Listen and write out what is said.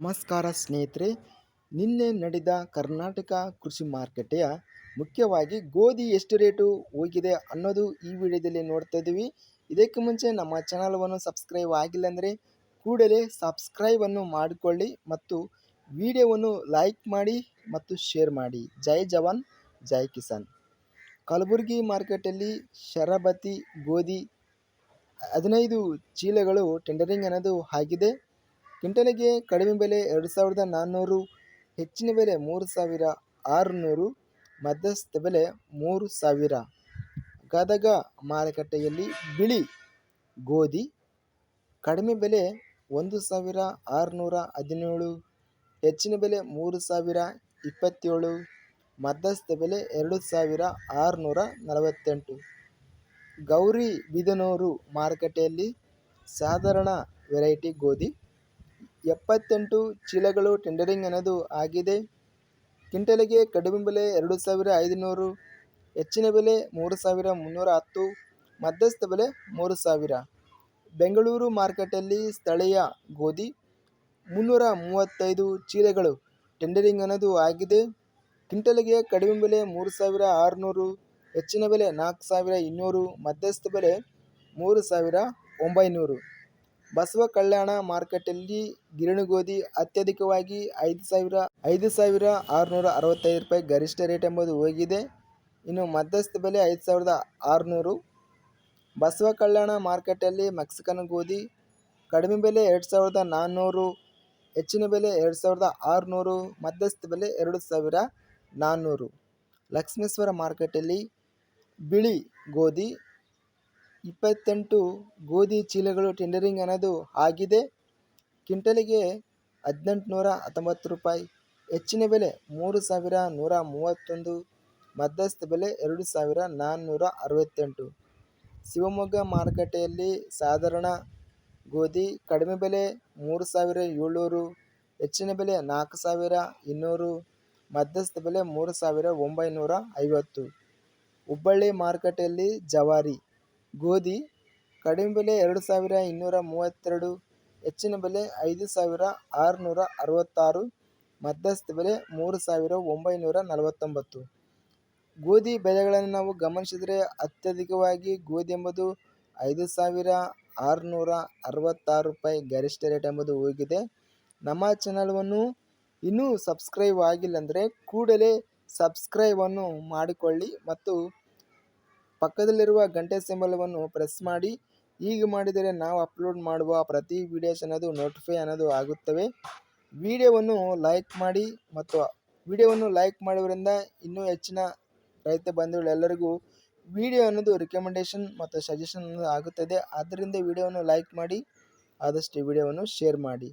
ನಮಸ್ಕಾರ ಸ್ನೇಹಿತರೆ. ನಿನ್ನೆ ನಡೆದ ಕರ್ನಾಟಕ ಕೃಷಿ ಮಾರುಕಟ್ಟೆಯ ಮುಖ್ಯವಾಗಿ ಗೋಧಿ ಎಷ್ಟು ರೇಟು ಹೋಗಿದೆ ಅನ್ನೋದು ಈ ವಿಡಿಯೋದಲ್ಲಿ ನೋಡ್ತಾ ಇದ್ದೀವಿ. ಇದಕ್ಕೆ ಮುಂಚೆ ನಮ್ಮ ಚಾನಲ್ವನ್ನು ಸಬ್ಸ್ಕ್ರೈಬ್ ಆಗಿಲ್ಲ ಅಂದರೆ ಕೂಡಲೇ ಸಬ್ಸ್ಕ್ರೈಬನ್ನು ಮಾಡಿಕೊಳ್ಳಿ ಮತ್ತು ವಿಡಿಯೋವನ್ನು ಲೈಕ್ ಮಾಡಿ ಮತ್ತು ಶೇರ್ ಮಾಡಿ. ಜೈ ಜವಾನ್, ಜೈ ಕಿಸಾನ್. ಕಲಬುರಗಿ ಮಾರ್ಕೆಟಲ್ಲಿ ಶರಬತಿ ಗೋಧಿ ಹದಿನೈದು ಚೀಲಗಳು ಟೆಂಡರಿಂಗ್ ಅನ್ನೋದು ಆಗಿದೆ. ಕ್ವಿಂಟಲಿಗೆ ಕಡಿಮೆ ಬೆಲೆ ಎರಡು ಸಾವಿರದ ನಾನ್ನೂರು, ಹೆಚ್ಚಿನ ಬೆಲೆ ಮೂರು ಸಾವಿರ ಆರುನೂರು, ಮಧ್ಯಸ್ಥ ಬೆಲೆ ಮೂರು ಸಾವಿರ. ಗದಗ ಮಾರುಕಟ್ಟೆಯಲ್ಲಿ ಬಿಳಿ ಗೋಧಿ, ಕಡಿಮೆ ಬೆಲೆ ಒಂದು ಸಾವಿರ ಆರುನೂರ ಹದಿನೇಳು, ಹೆಚ್ಚಿನ ಬೆಲೆ ಮೂರು ಸಾವಿರ ಇಪ್ಪತ್ತೇಳು, ಮಧ್ಯಸ್ಥ ಬೆಲೆ ಎರಡು ಸಾವಿರ ಆರುನೂರ ನಲವತ್ತೆಂಟು. ಗೌರಿ ಬಿದನೂರು ಮಾರುಕಟ್ಟೆಯಲ್ಲಿ ಸಾಧಾರಣ ವೆರೈಟಿ ಗೋಧಿ ಎಪ್ಪತ್ತೆಂಟು ಚೀಲಗಳು ಟೆಂಡರಿಂಗ್ ಅನ್ನೋದು ಆಗಿದೆ. ಕ್ವಿಂಟಲಿಗೆ ಕಡಿಮೆ ಬೆಲೆ ಎರಡು ಸಾವಿರ ಐದುನೂರು, ಹೆಚ್ಚಿನ ಬೆಲೆ ಮೂರು ಸಾವಿರ ಮುನ್ನೂರ ಹತ್ತು, ಮಧ್ಯಸ್ಥ ಬೆಲೆ ಮೂರು ಸಾವಿರ. ಬೆಂಗಳೂರು ಮಾರ್ಕೆಟಲ್ಲಿ ಸ್ಥಳೀಯ ಗೋಧಿ ಮುನ್ನೂರ ಮೂವತ್ತೈದು ಚೀಲಗಳು ಟೆಂಡರಿಂಗ್ ಅನ್ನೋದು ಆಗಿದೆ. ಕ್ವಿಂಟಲಿಗೆ ಕಡಿಮೆ ಬೆಲೆ ಮೂರು ಸಾವಿರ ಆರುನೂರು, ಹೆಚ್ಚಿನ ಬೆಲೆ ನಾಲ್ಕು ಸಾವಿರ ಇನ್ನೂರು, ಮಧ್ಯಸ್ಥ ಬೆಲೆ ಮೂರು ಸಾವಿರ ಒಂಬೈನೂರು. ಬಸವ ಕಲ್ಯಾಣ ಮಾರ್ಕೆಟಲ್ಲಿ ಗಿರಣಿ ಗೋಧಿ ಅತ್ಯಧಿಕವಾಗಿ ಐದು ಸಾವಿರ ಐದು ಸಾವಿರ ಆರುನೂರ ಅರವತ್ತೈದು ರೂಪಾಯಿ ಗರಿಷ್ಠ ರೇಟ್ ಎಂಬುದು ಹೋಗಿದೆ. ಇನ್ನು ಮಧ್ಯಸ್ಥ ಬೆಲೆ ಐದು ಸಾವಿರದ ಆರುನೂರು. ಬಸವ ಕಲ್ಯಾಣ ಮಾರ್ಕೆಟಲ್ಲಿ ಮೆಕ್ಸಿಕನ್ ಗೋಧಿ ಕಡಿಮೆ ಬೆಲೆ ಎರಡು ಸಾವಿರದ ನಾನ್ನೂರು, ಹೆಚ್ಚಿನ ಬೆಲೆ ಎರಡು ಸಾವಿರದ ಆರುನೂರು, ಮಧ್ಯಸ್ಥ ಬೆಲೆ ಎರಡು ಸಾವಿರ ನಾನ್ನೂರು. ಲಕ್ಷ್ಮೇಶ್ವರ ಮಾರ್ಕೆಟಲ್ಲಿ ಬಿಳಿ ಗೋಧಿ ಇಪ್ಪತ್ತೆಂಟು ಗೋಧಿ ಚೀಲಗಳು ಟೆಂಡರಿಂಗ್ ಅನ್ನೋದು ಆಗಿದೆ. ಕ್ವಿಂಟಲಿಗೆ ಹದಿನೆಂಟುನೂರ ಹತ್ತೊಂಬತ್ತು ರೂಪಾಯಿ. ಹೆಚ್ಚಿನ ಬೆಲೆ ಮೂರು ಸಾವಿರ ನೂರ ಮೂವತ್ತೊಂದು. ಮಧ್ಯಸ್ಥ ಬೆಲೆ ಎರಡು ಸಾವಿರ ನಾನ್ನೂರ ಅರವತ್ತೆಂಟು. ಶಿವಮೊಗ್ಗ ಮಾರುಕಟ್ಟೆಯಲ್ಲಿ ಸಾಧಾರಣ ಗೋಧಿ ಕಡಿಮೆ ಬೆಲೆ ಮೂರು ಸಾವಿರ ಏಳ್ನೂರು. ಹೆಚ್ಚಿನ ಬೆಲೆ ನಾಲ್ಕು ಸಾವಿರ ಇನ್ನೂರು. ಮಧ್ಯಸ್ಥ ಬೆಲೆ ಮೂರು ಸಾವಿರ ಒಂಬೈನೂರ ಐವತ್ತು. ಹುಬ್ಬಳ್ಳಿ ಮಾರುಕಟ್ಟೆಯಲ್ಲಿ ಜವಾರಿ ಗೋಧಿ ಕಡಿಮೆ ಬೆಲೆ ಎರಡು ಸಾವಿರ ಇನ್ನೂರ ಮೂವತ್ತೆರಡು, ಹೆಚ್ಚಿನ ಬೆಲೆ ಐದು ಸಾವಿರ ಆರುನೂರ ಅರವತ್ತಾರು, ಮಧ್ಯಸ್ಥ ಬೆಲೆ ಮೂರು ಸಾವಿರ ಒಂಬೈನೂರ ನಲವತ್ತೊಂಬತ್ತು. ಗೋಧಿ ಬೆಲೆಗಳನ್ನು ನಾವು ಗಮನಿಸಿದರೆ ಅತ್ಯಧಿಕವಾಗಿ ಗೋಧಿ ಎಂಬುದು ಐದು ಸಾವಿರ ಆರುನೂರ ಅರವತ್ತಾರು ರೂಪಾಯಿ ಗರಿಷ್ಠ ರೇಟ್ ಎಂಬುದು ಹೋಗಿದೆ. ನಮ್ಮ ಚಾನಲ್ವನ್ನು ಇನ್ನೂ ಸಬ್ಸ್ಕ್ರೈಬ್ ಆಗಿಲ್ಲ ಅಂದರೆ ಕೂಡಲೇ ಸಬ್ಸ್ಕ್ರೈಬನ್ನು ಮಾಡಿಕೊಳ್ಳಿ ಮತ್ತು ಪಕ್ಕದಲ್ಲಿರುವ ಗಂಟೆ ಸಿಂಬಲವನ್ನು ಪ್ರೆಸ್ ಮಾಡಿ. ಈಗ ಮಾಡಿದರೆ ನಾವು ಅಪ್ಲೋಡ್ ಮಾಡುವ ಪ್ರತಿ ವಿಡಿಯೋಸ್ ಅನ್ನೋದು ನೋಟಿಫೈ ಅನ್ನೋದು ಆಗುತ್ತವೆ. ವಿಡಿಯೋವನ್ನು ಲೈಕ್ ಮಾಡಿ ಮತ್ತು ವಿಡಿಯೋವನ್ನು ಲೈಕ್ ಮಾಡೋದ್ರಿಂದ ಇನ್ನೂ ಹೆಚ್ಚಿನ ರೈತ ಬಂಧುಗಳೆಲ್ಲರಿಗೂ ವಿಡಿಯೋ ಅನ್ನೋದು ರಿಕಮೆಂಡೇಷನ್ ಮತ್ತು ಸಜೆಷನ್ ಅನ್ನೋದು ಆಗುತ್ತದೆ. ಆದ್ದರಿಂದ ವಿಡಿಯೋವನ್ನು ಲೈಕ್ ಮಾಡಿ, ಆದಷ್ಟು ವಿಡಿಯೋವನ್ನು ಶೇರ್ ಮಾಡಿ.